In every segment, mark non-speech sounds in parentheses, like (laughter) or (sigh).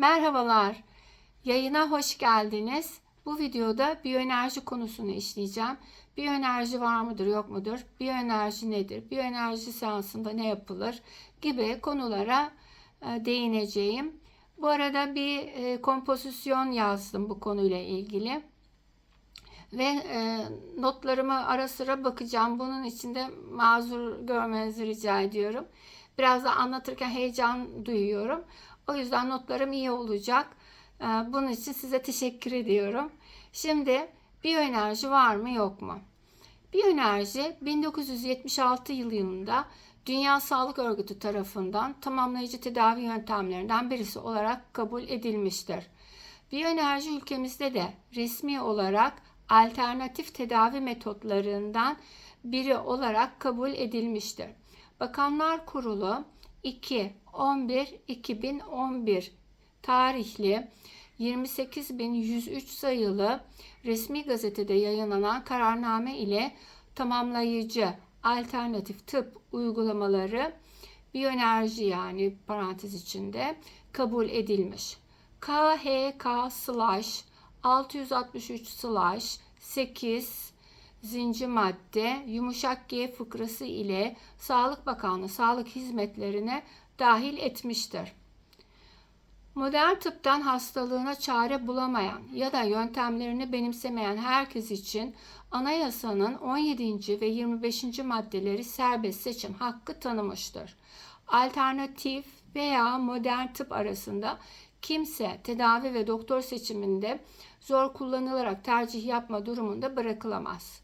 Merhabalar, yayına hoş geldiniz. Bu videoda biyoenerji konusunu işleyeceğim. Biyoenerji var mıdır, yok mudur? Biyoenerji nedir? Biyoenerji seansında ne yapılır? Gibi konulara e, değineceğim. Bu arada bir e, kompozisyon yazdım bu konuyla ilgili. Ve e, notlarıma ara sıra bakacağım. Bunun için de mazur görmenizi rica ediyorum. Biraz da anlatırken heyecan duyuyorum. O yüzden notlarım iyi olacak. Ee, Bunun için size teşekkür ediyorum. Şimdi biyoenerji var mı yok mu? Biyoenerji 1976 yılında Dünya Sağlık Örgütü tarafından tamamlayıcı tedavi yöntemlerinden birisi olarak kabul edilmiştir. Biyoenerji ülkemizde de resmi olarak alternatif tedavi metotlarından biri olarak kabul edilmiştir. Bakanlar Kurulu 2 11 2011 tarihli 28103 sayılı resmi gazetede yayınlanan kararname ile tamamlayıcı alternatif tıp uygulamaları biyoenerji yani parantez içinde kabul edilmiş. KHK slash 663 slash 8 zinci madde yumuşak G fıkrası ile Sağlık Bakanlığı sağlık hizmetlerine dahil etmiştir. Modern tıptan hastalığına çare bulamayan ya da yöntemlerini benimsemeyen herkes için anayasanın 17. ve 25. maddeleri serbest seçim hakkı tanımıştır. Alternatif veya modern tıp arasında kimse tedavi ve doktor seçiminde zor kullanılarak tercih yapma durumunda bırakılamaz.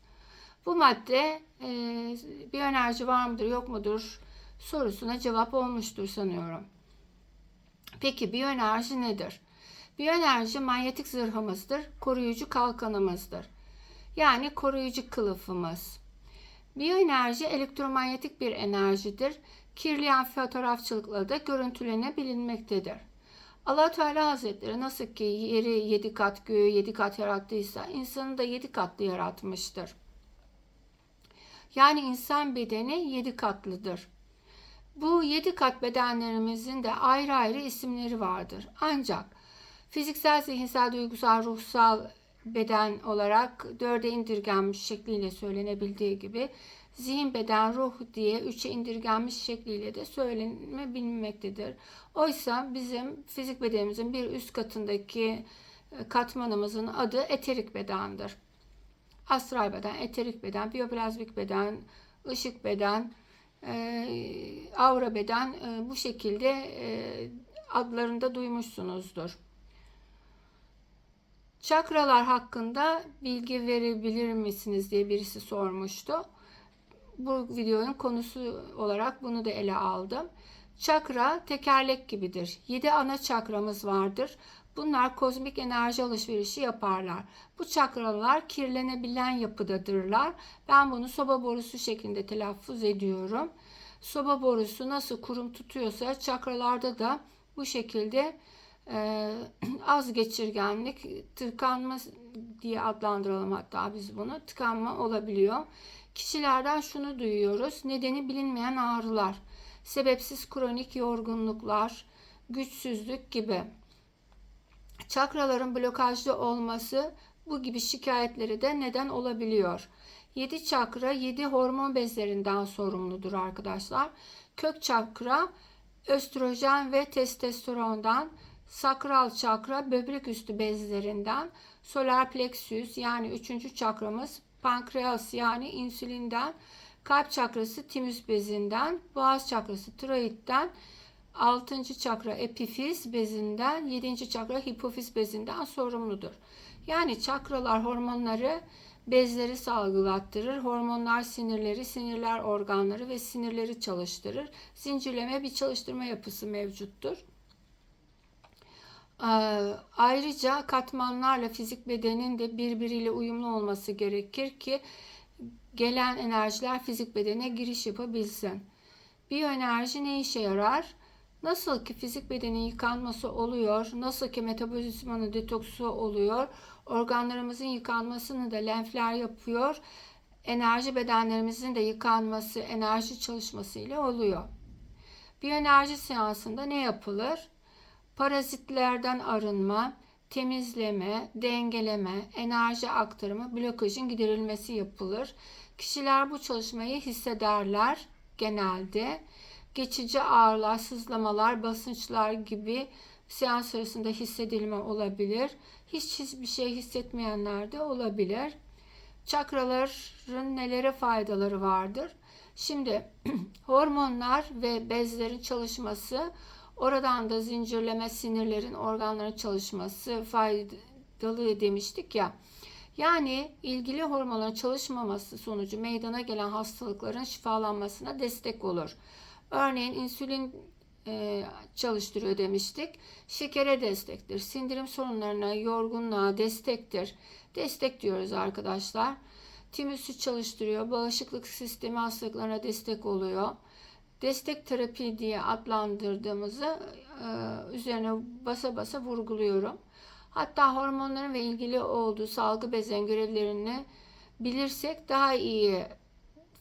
Bu madde e, bir enerji var mıdır yok mudur sorusuna cevap olmuştur sanıyorum. Peki biyoenerji nedir? Biyoenerji manyetik zırhımızdır, koruyucu kalkanımızdır. Yani koruyucu kılıfımız. Biyoenerji elektromanyetik bir enerjidir. Kirleyen fotoğrafçılıkla da görüntülenebilinmektedir. allah Teala Hazretleri nasıl ki yeri yedi kat, göğü yedi kat yarattıysa insanı da yedi katlı yaratmıştır. Yani insan bedeni yedi katlıdır. Bu yedi kat bedenlerimizin de ayrı ayrı isimleri vardır. Ancak fiziksel, zihinsel, duygusal, ruhsal beden olarak dörde indirgenmiş şekliyle söylenebildiği gibi zihin, beden, ruh diye üçe indirgenmiş şekliyle de söylenebilmektedir. Oysa bizim fizik bedenimizin bir üst katındaki katmanımızın adı eterik bedendir. Astral beden, eterik beden, biyoplazmik beden, ışık beden, e, aura beden e, bu şekilde e, adlarında duymuşsunuzdur. Çakralar hakkında bilgi verebilir misiniz diye birisi sormuştu. Bu videonun konusu olarak bunu da ele aldım. Çakra tekerlek gibidir. 7 ana çakramız vardır. Bunlar kozmik enerji alışverişi yaparlar. Bu çakralar kirlenebilen yapıdadırlar. Ben bunu soba borusu şeklinde telaffuz ediyorum. Soba borusu nasıl kurum tutuyorsa çakralarda da bu şekilde e, (clears throat) az geçirgenlik, tıkanma diye adlandıralım hatta biz bunu. Tıkanma olabiliyor. Kişilerden şunu duyuyoruz. Nedeni bilinmeyen ağrılar, sebepsiz kronik yorgunluklar, güçsüzlük gibi. Çakraların blokajlı olması bu gibi şikayetleri de neden olabiliyor. 7 çakra 7 hormon bezlerinden sorumludur arkadaşlar. Kök çakra östrojen ve testosterondan, sakral çakra böbrek üstü bezlerinden, solar plexus yani 3. çakramız pankreas yani insülinden, kalp çakrası timüs bezinden, boğaz çakrası tiroidden, 6. çakra epifiz bezinden, 7. çakra hipofiz bezinden sorumludur. Yani çakralar hormonları bezleri salgılattırır. Hormonlar sinirleri, sinirler organları ve sinirleri çalıştırır. Zincirleme bir çalıştırma yapısı mevcuttur. Ee, ayrıca katmanlarla fizik bedenin de birbiriyle uyumlu olması gerekir ki gelen enerjiler fizik bedene giriş yapabilsin. Biyoenerji ne işe yarar? Nasıl ki fizik bedenin yıkanması oluyor, nasıl ki metabolizmanın detoksu oluyor, organlarımızın yıkanmasını da lenfler yapıyor. Enerji bedenlerimizin de yıkanması, enerji çalışması ile oluyor. Biyoenerji seansında ne yapılır? parazitlerden arınma, temizleme, dengeleme, enerji aktarımı, blokajın giderilmesi yapılır. Kişiler bu çalışmayı hissederler genelde. Geçici ağrılar, sızlamalar, basınçlar gibi seans sırasında hissedilme olabilir. Hiç hiçbir şey hissetmeyenler de olabilir. Çakraların nelere faydaları vardır? Şimdi (clears throat) hormonlar ve bezlerin çalışması, oradan da zincirleme sinirlerin, organların çalışması faydalı demiştik ya. Yani ilgili hormonların çalışmaması sonucu meydana gelen hastalıkların şifalanmasına destek olur. Örneğin insülin e, çalıştırıyor demiştik. Şekere destektir. Sindirim sorunlarına, yorgunluğa destektir. Destek diyoruz arkadaşlar. Timüsü çalıştırıyor. Bağışıklık sistemi hastalıklarına destek oluyor. Destek terapi diye adlandırdığımızı e, üzerine basa basa vurguluyorum. Hatta hormonların ve ilgili olduğu salgı bezen görevlerini bilirsek daha iyi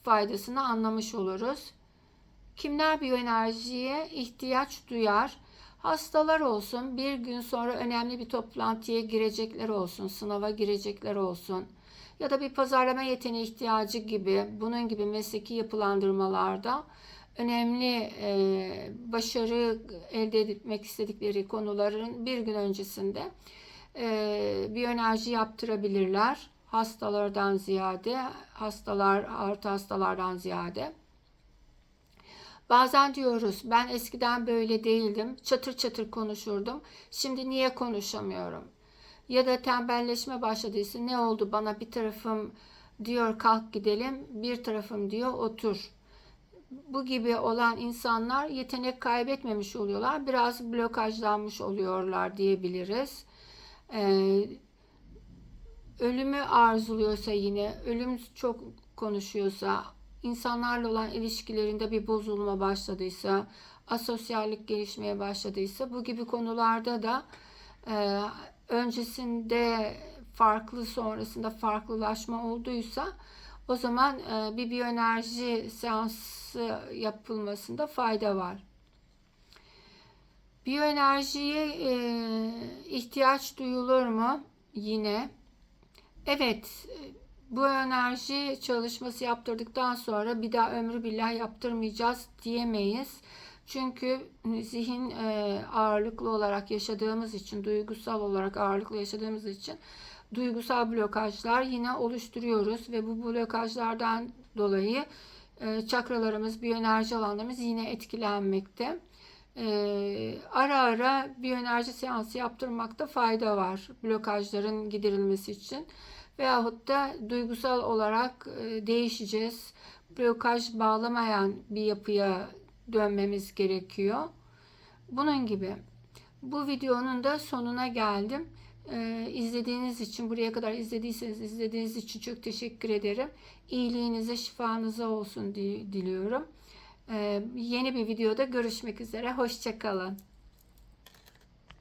faydasını anlamış oluruz. Kimler biyoenerjiye ihtiyaç duyar? Hastalar olsun, bir gün sonra önemli bir toplantıya girecekler olsun, sınava girecekler olsun ya da bir pazarlama yeteneği ihtiyacı gibi bunun gibi mesleki yapılandırmalarda önemli e, başarı elde etmek istedikleri konuların bir gün öncesinde e, biyoenerji yaptırabilirler. Hastalardan ziyade, hastalar artı hastalardan ziyade. Bazen diyoruz ben eskiden böyle değildim. Çatır çatır konuşurdum. Şimdi niye konuşamıyorum? Ya da tembelleşme başladıysa ne oldu bana bir tarafım diyor kalk gidelim. Bir tarafım diyor otur. Bu gibi olan insanlar yetenek kaybetmemiş oluyorlar. Biraz blokajlanmış oluyorlar diyebiliriz. Ee, ölümü arzuluyorsa yine, ölüm çok konuşuyorsa, insanlarla olan ilişkilerinde bir bozulma başladıysa, asosyallik gelişmeye başladıysa bu gibi konularda da e, öncesinde farklı sonrasında farklılaşma olduysa o zaman e, bir biyoenerji seansı yapılmasında fayda var. Biyoenerjiye e, ihtiyaç duyulur mu? Yine. Evet, bu enerji çalışması yaptırdıktan sonra bir daha ömrü billah yaptırmayacağız diyemeyiz. Çünkü zihin e, ağırlıklı olarak yaşadığımız için, duygusal olarak ağırlıklı yaşadığımız için duygusal blokajlar yine oluşturuyoruz ve bu blokajlardan dolayı e, çakralarımız, biyoenerji alanlarımız yine etkilenmekte. E, ara ara biyoenerji seansı yaptırmakta fayda var blokajların giderilmesi için. Veyahut da duygusal olarak e, değişeceğiz. Blokaj bağlamayan bir yapıya dönmemiz gerekiyor. Bunun gibi. Bu videonun da sonuna geldim. Ee, izlediğiniz için, buraya kadar izlediyseniz izlediğiniz için çok teşekkür ederim. İyiliğinize, şifanıza olsun diliyorum. Ee, yeni bir videoda görüşmek üzere. Hoşçakalın.